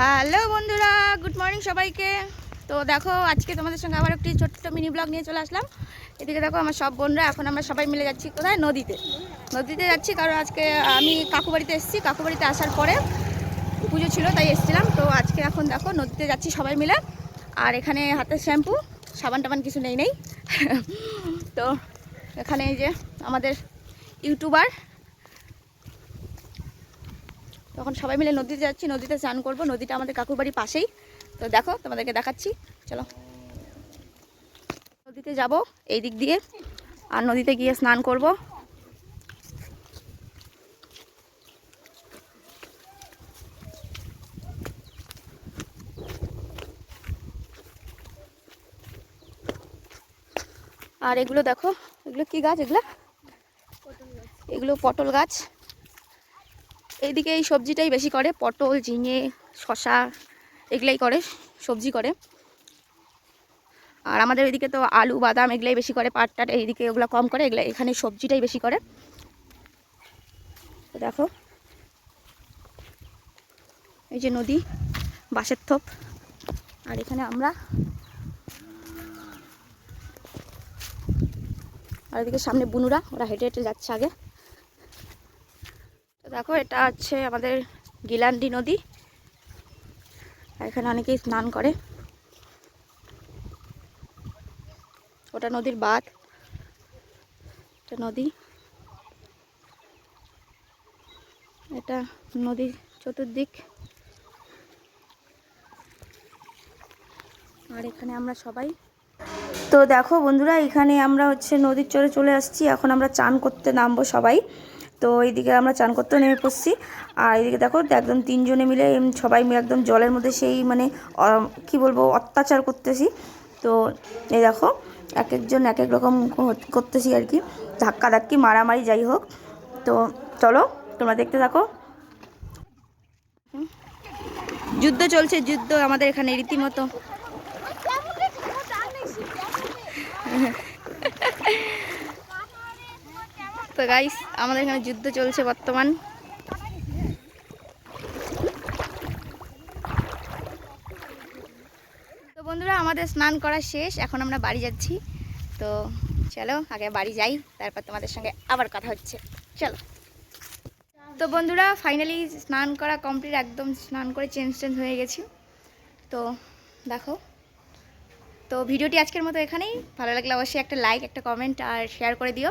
Hello বন্ধুরা, good morning সবাইকে। তো দেখো, আজকে তোমাদের সঙ্গে আবার একটি ছোট্ট মিনি ব্লগ নিয়ে চলে আসলাম। এদিকে দেখো আমার সব বোনরা এখন আমরা সবাই মিলে যাচ্ছি কোথায়? নদীতে। নদীতে যাচ্ছি কারণ আজকে আমি কাকু বাড়িতে এসেছি। কাকু বাড়িতে আসার পরে পুজো ছিল, তাই এসেছিলাম। তো আজকে এখন দেখো, নদীতে যাচ্ছি সবাই মিলে। আর এখানে হাতের শ্যাম্পু, সাবান টাবান কিছু নেই নেই। তো এখানে এই যে আমাদের ইউটিউবার তখন সবাই মিলে নদীতে যাচ্ছি, নদীতে স্নান করব। নদীটা আমাদের কাকুর বাড়ির পাশেই। তো দেখো, তোমাদেরকে দেখাচ্ছি। চলো। নদীতে যাব, এই দিক দিয়ে। আর নদীতে গিয়ে স্নান করব। আর এগুলো দেখো, এগুলো কি গাছ এগুলো? এগুলো পটল গাছ। এইদিকে এই সবজিটাই বেশি করে, পটল, ঝিঙে শশা এগুলাই করে, সবজি করে। আর আমাদের এদিকে তো আলু, বাদাম এগুলাই বেশি করে, পাট টাট এইদিকে ওগুলো কম করে, এগুলো এখানে সবজিটাই বেশি করে। দেখো, এই যে নদী, বাঁশের থোপ। আর এখানে আমরা আর এদিকে সামনে বুনুরা, ওরা হেঁটে হেঁটে যাচ্ছে আগে। দেখো, এটা হচ্ছে আমাদের গিলান্ডি নদী। এখানে অনেকেই স্নান করে। ওটা নদীর বাঁধ। এটা নদী। এটা নদীর চতুর্দিক। আর এখানে আমরা সবাই। তো দেখো বন্ধুরা, এখানে আমরা হচ্ছে নদীর চরে চলে আসছি। এখন আমরা চান করতে নামবো সবাই। তো এইদিকে আমরা চান করতে নেমে পড়ছি। আর এইদিকে দেখো, একদম তিনজনে মিলে সবাই মিলে একদম জলের মধ্যে সেই মানে কি বলব, অত্যাচার করতেছি। তো এই দেখো এক একজন এক এক রকম করতেছি আর কি। ধাক্কা ধাক্কি মারামারি, যাই হোক। তো চলো, তোমরা দেখতে থাকো। যুদ্ধ চলছে, যুদ্ধ আমাদের এখানে রীতিমতো। তো গাইস আমাদের এখানে যুদ্ধ চলছে বর্তমান। তো বন্ধুরা, আমাদের স্নান করা শেষ, এখন আমরা বাড়ি যাচ্ছি। তো চলো, আগে বাড়ি যাই, তারপর তোমাদের সঙ্গে আবার কথা হচ্ছে। চলো। তো বন্ধুরা ফাইনালি স্নান করা কমপ্লিট একদম স্নান করে চেঞ্জ চেঞ্জ হয়ে গেছি। তো দেখো। তো ভিডিওটি আজকের মতো এখানেই। ভালো লাগলে অবশ্যই একটা লাইক একটা কমেন্ট আর শেয়ার করে দিও।